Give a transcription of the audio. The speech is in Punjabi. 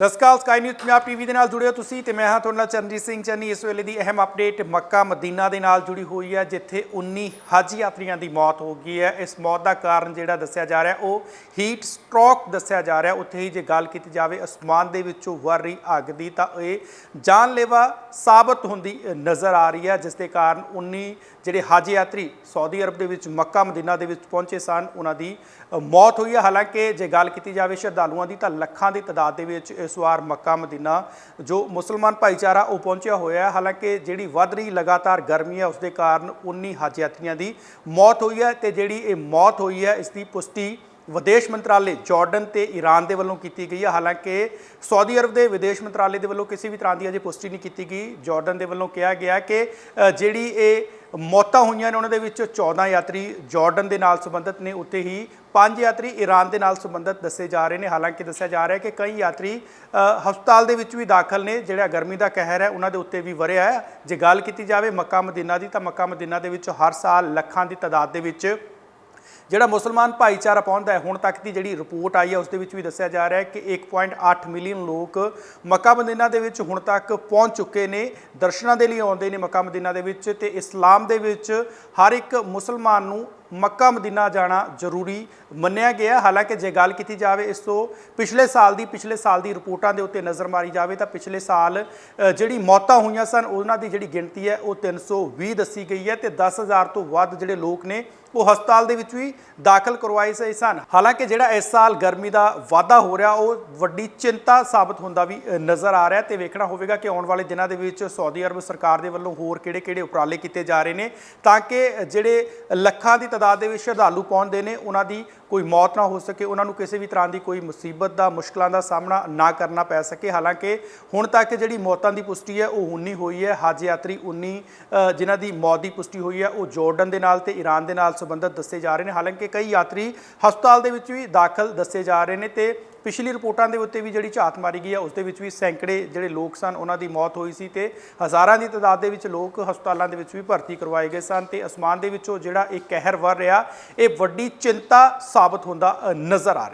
ਨਮਸਕਾਰ ਸਕਾਈ ਨਿਊਜ਼ ਪੰਜਾਬ ਟੀਵੀ ਦੇ ਨਾਲ ਜੁੜੇ ਹੋ ਤੁਸੀਂ ਤੇ ਮੈਂ ਹਾਂ ਤੁਹਾਡੇ ਨਾਲ ਚਰਨਜੀਤ ਸਿੰਘ ਚੰਨੀ। ਇਸ ਵੇਲੇ ਦੀ ਅਹਿਮ ਅਪਡੇਟ ਮੱਕਾ ਮਦੀਨਾ ਦੇ ਨਾਲ ਜੁੜੀ ਹੋਈ ਹੈ, ਜਿੱਥੇ 19 ਹਜ ਯਾਤਰੀਆਂ ਦੀ ਮੌਤ ਹੋ ਗਈ ਹੈ। ਇਸ ਮੌਤ ਦਾ ਕਾਰਨ ਜਿਹੜਾ ਦੱਸਿਆ ਜਾ ਰਿਹਾ, ਉਹ ਹੀਟ ਸਟ੍ਰੋਕ ਦੱਸਿਆ ਜਾ ਰਿਹਾ। ਉੱਥੇ ਹੀ ਜੇ ਗੱਲ ਕੀਤੀ ਜਾਵੇ ਅਸਮਾਨ ਦੇ ਵਿੱਚੋਂ ਵਰ ਰਹੀ ਅੱਗ ਦੀ, ਤਾਂ ਇਹ ਜਾਨਲੇਵਾ ਸਾਬਤ ਹੁੰਦੀ ਨਜ਼ਰ ਆ ਰਹੀ ਹੈ, ਜਿਸ ਦੇ ਕਾਰਨ 19 ਜਿਹੜੇ ਹਜ ਯਾਤਰੀ ਸਾਊਦੀ ਅਰਬ ਦੇ ਵਿੱਚ ਮੱਕਾ ਮਦੀਨਾ ਦੇ ਵਿੱਚ ਪਹੁੰਚੇ ਸਨ, ਉਹਨਾਂ ਦੀ ਮੌਤ ਹੋਈ ਹੈ। ਹਾਲਾਂਕਿ ਜੇ ਗੱਲ ਕੀਤੀ ਜਾਵੇ ਸ਼ਰਧਾਲੂਆਂ ਦੀ, ਤਾਂ ਲੱਖਾਂ ਦੀ ਤਾਦਾਦ ਦੇ ਵਿੱਚ ਇਸ ਵਾਰ ਮੱਕਾ ਮਦੀਨਾ, ਜੋ ਮੁਸਲਮਾਨ ਭਾਈਚਾਰਾ ਉਹ ਪਹੁੰਚਿਆ ਹੋਇਆ ਹੈ। ਹਾਲਾਂਕਿ ਜਿਹੜੀ ਵੱਧ ਰਹੀ ਲਗਾਤਾਰ ਗਰਮੀ ਹੈ ਉਸ ਦੇ ਕਾਰਨ 19 ਹਜ ਯਾਤਰੀਆਂ ਦੀ ਮੌਤ ਹੋਈ ਹੈ ਤੇ ਜਿਹੜੀ ਇਹ ਮੌਤ ਹੋਈ ਹੈ ਇਸ ਦੀ ਪੁਸ਼ਟੀ ਵਿਦੇਸ਼ ਮੰਤਰਾਲੇ ਜਾਰਡਨ ਤੇ ਈਰਾਨ ਦੇ ਵੱਲੋਂ ਕੀਤੀ ਗਈ ਹੈ। ਹਾਲਾਂਕਿ ਸਾਊਦੀ ਅਰਬ ਦੇ ਵਿਦੇਸ਼ ਮੰਤਰਾਲੇ ਦੇ ਵੱਲੋਂ ਕਿਸੇ ਵੀ ਤਰ੍ਹਾਂ ਦੀ ਅਜੇ ਪੁਸ਼ਟੀ ਨਹੀਂ ਕੀਤੀ ਗਈ। ਜਾਰਡਨ ਦੇ ਵੱਲੋਂ ਕਿਹਾ ਗਿਆ ਕਿ ਜਿਹੜੀ ਇਹ ਮੌਤਾਂ ਹੋਈਆਂ ਨੇ ਉਹਨਾਂ ਦੇ ਵਿੱਚ। 14 ਯਾਤਰੀ ਜਾਰਡਨ ਦੇ ਨਾਲ ਸੰਬੰਧਿਤ ਨੇ। ਉੱਤੇ ਹੀ ਪੰਜ ਯਾਤਰੀ ਈਰਾਨ ਦੇ ਨਾਲ ਸੰਬੰਧਿਤ ਦੱਸੇ ਜਾ ਰਹੇ ਨੇ। ਹਾਲਾਂਕਿ ਦੱਸਿਆ ਜਾ ਰਿਹਾ ਹੈ ਕਿ ਕਈ ਯਾਤਰੀ ਹਸਪਤਾਲ ਦੇ ਵਿੱਚ ਵੀ ਦਾਖਲ ਨੇ। ਜਿਹੜਾ ਗਰਮੀ ਦਾ ਕਹਿਰ ਹੈ, ਉਹਨਾਂ ਦੇ ਉੱਤੇ ਵੀ ਵਰਿਆ ਹੈ। ਜੇ ਗੱਲ ਕੀਤੀ ਜਾਵੇ ਮੱਕਾ ਮਦੀਨਾ ਦੀ, ਤਾਂ ਮੱਕਾ ਮਦੀਨਾ ਦੇ ਵਿੱਚ ਹਰ ਸਾਲ ਲੱਖਾਂ ਦੀ ਤਾਦਾਦ ਦੇ ਵਿੱਚ ਜਿਹੜਾ ਮੁਸਲਮਾਨ ਭਾਈਚਾਰਾ ਪਹੁੰਚਦਾ ਹੈ, ਹੁਣ ਤੱਕ ਦੀ ਜਿਹੜੀ ਰਿਪੋਰਟ ਆਈ ਹੈ, ਉਸ ਦੇ ਵਿੱਚ ਵੀ ਦੱਸਿਆ ਜਾ ਰਿਹਾ ਹੈ ਕਿ 1.8 ਮਿਲੀਅਨ ਲੋਕ ਮੱਕਾ ਮਦੀਨਾ ਦੇ ਵਿੱਚ ਹੁਣ ਤੱਕ ਪਹੁੰਚ ਚੁੱਕੇ ਨੇ, ਦਰਸ਼ਨਾਂ ਦੇ ਲਈ ਆਉਂਦੇ ਨੇ ਮੱਕਾ ਮਦੀਨਾ ਦੇ ਵਿੱਚ ਤੇ ਇਸਲਾਮ ਦੇ ਵਿੱਚ ਹਰ ਇੱਕ ਮੁਸਲਮਾਨ ਨੂੰ ਮੱਕਾ ਮਦੀਨਾ ਜਾਣਾ ਜ਼ਰੂਰੀ ਮੰਨਿਆ ਗਿਆ। ਹਾਲਾਂਕਿ ਜੇ ਗੱਲ ਕੀਤੀ ਜਾਵੇ ਇਸ ਤੋਂ, ਪਿਛਲੇ ਸਾਲ ਦੀ, ਪਿਛਲੇ ਸਾਲ ਦੀ ਰਿਪੋਰਟਾਂ ਦੇ ਉੱਤੇ ਨਜ਼ਰ ਮਾਰੀ ਜਾਵੇ ਤਾਂ ਪਿਛਲੇ ਸਾਲ ਜਿਹੜੀ ਮੌਤਾਂ ਹੋਈਆਂ ਸਨ, ਉਹਨਾਂ ਦੀ ਜਿਹੜੀ ਗਿਣਤੀ ਹੈ ਉਹ 320 ਦੱਸੀ ਗਈ ਹੈ ਤੇ 10000 ਤੋਂ ਵੱਧ ਜਿਹੜੇ ਲੋਕ ਨੇ ਉਹ ਹਸਪਤਾਲ ਦੇ ਵਿੱਚ ਵੀ ਦਾਖਲ ਕਰਵਾਏ ਸਹੀ ਸਨ। ਹਾਲਾਂਕਿ ਜਿਹੜਾ ਇਸ ਸਾਲ ਗਰਮੀ ਦਾ ਵਾਧਾ ਹੋ ਰਿਹਾ, ਉਹ ਵੱਡੀ ਚਿੰਤਾ ਸਾਬਤ ਹੁੰਦਾ ਵੀ ਨਜ਼ਰ ਆ ਰਿਹਾ ਤੇ ਵੇਖਣਾ ਹੋਵੇਗਾ ਕਿ ਆਉਣ ਵਾਲੇ ਦਿਨਾਂ ਦੇ ਵਿੱਚ ਸਾਊਦੀ ਅਰਬ ਸਰਕਾਰ ਦੇ ਵੱਲੋਂ ਹੋਰ ਕਿਹੜੇ-ਕਿਹੜੇ ਉਪਰਾਲੇ ਕੀਤੇ ਜਾ ਰਹੇ ਨੇ ਤਾਂ ਕਿ ਜਿਹੜੇ ਲੱਖਾਂ ਦੀ ਤਾਦਾਦ ਦੇ ਵਿੱਚ ਸ਼ਰਧਾਲੂ ਪਹੁੰਚਦੇ ਨੇ, ਉਹਨਾਂ ਦੀ ਕੋਈ ਮੌਤ ਨਾ ਹੋ ਸਕੇ, ਉਹਨਾਂ ਨੂੰ ਕਿਸੇ ਵੀ ਤਰ੍ਹਾਂ ਦੀ ਕੋਈ ਮੁਸੀਬਤ ਦਾ, ਮੁਸ਼ਕਲਾਂ ਦਾ ਸਾਹਮਣਾ ਨਾ ਕਰਨਾ ਪੈ ਸਕੇ। ਹਾਲਾਂਕਿ ਹੁਣ ਤੱਕ ਜਿਹੜੀ ਮੌਤਾਂ ਦੀ ਪੁਸ਼ਟੀ ਹੈ, ਉਹ 19 ਹੋਈ ਹੈ। ਹਜ ਯਾਤਰੀ 19 ਜਿਨ੍ਹਾਂ ਦੀ ਮੌਤ ਦੀ ਪੁਸ਼ਟੀ ਹੋਈ ਹੈ, ਉਹ ਜਾਰਡਨ ਦੇ ਨਾਲ ਤੇ ਈਰਾਨ ਦੇ ਨਾਲ ਸੰਬੰਧਿਤ ਦੱਸੇ ਜਾ ਰਹੇ ਨੇ। ਹਾਲਾਂਕਿ ਕਈ ਯਾਤਰੀ ਹਸਪਤਾਲ ਦੇ ਵਿੱਚ ਵੀ ਦਾਖਲ ਦੱਸੇ ਜਾ ਰਹੇ ਨੇ ਤੇ ਪਿਛਲੀ ਰਿਪੋਰਟਾਂ ਦੇ ਉੱਤੇ ਵੀ ਜਿਹੜੀ ਝਾਤ ਮਾਰੀ ਗਈ ਹੈ ਉਸ ਦੇ ਵਿੱਚ ਵੀ ਸੈਂਕੜੇ ਜਿਹੜੇ ਲੋਕ ਸਨ, ਉਹਨਾਂ ਦੀ ਮੌਤ ਹੋਈ ਸੀ ਤੇ ਹਜ਼ਾਰਾਂ ਦੀ ਤਾਦਾਦ ਦੇ ਵਿੱਚ ਲੋਕ ਹਸਪਤਾਲਾਂ ਦੇ ਵਿੱਚ ਵੀ ਭਰਤੀ ਕਰਵਾਏ ਗਏ ਸਨ ਤੇ ਅਸਮਾਨ ਦੇ ਵਿੱਚੋਂ ਜਿਹੜਾ ਇਹ ਕਹਿਰ ਵਰ ਰਿਹਾ, ਇਹ ਵੱਡੀ ਚਿੰਤਾ ਸਾਬਤ ਹੁੰਦਾ ਨਜ਼ਰ ਆ ਰਿਹਾ।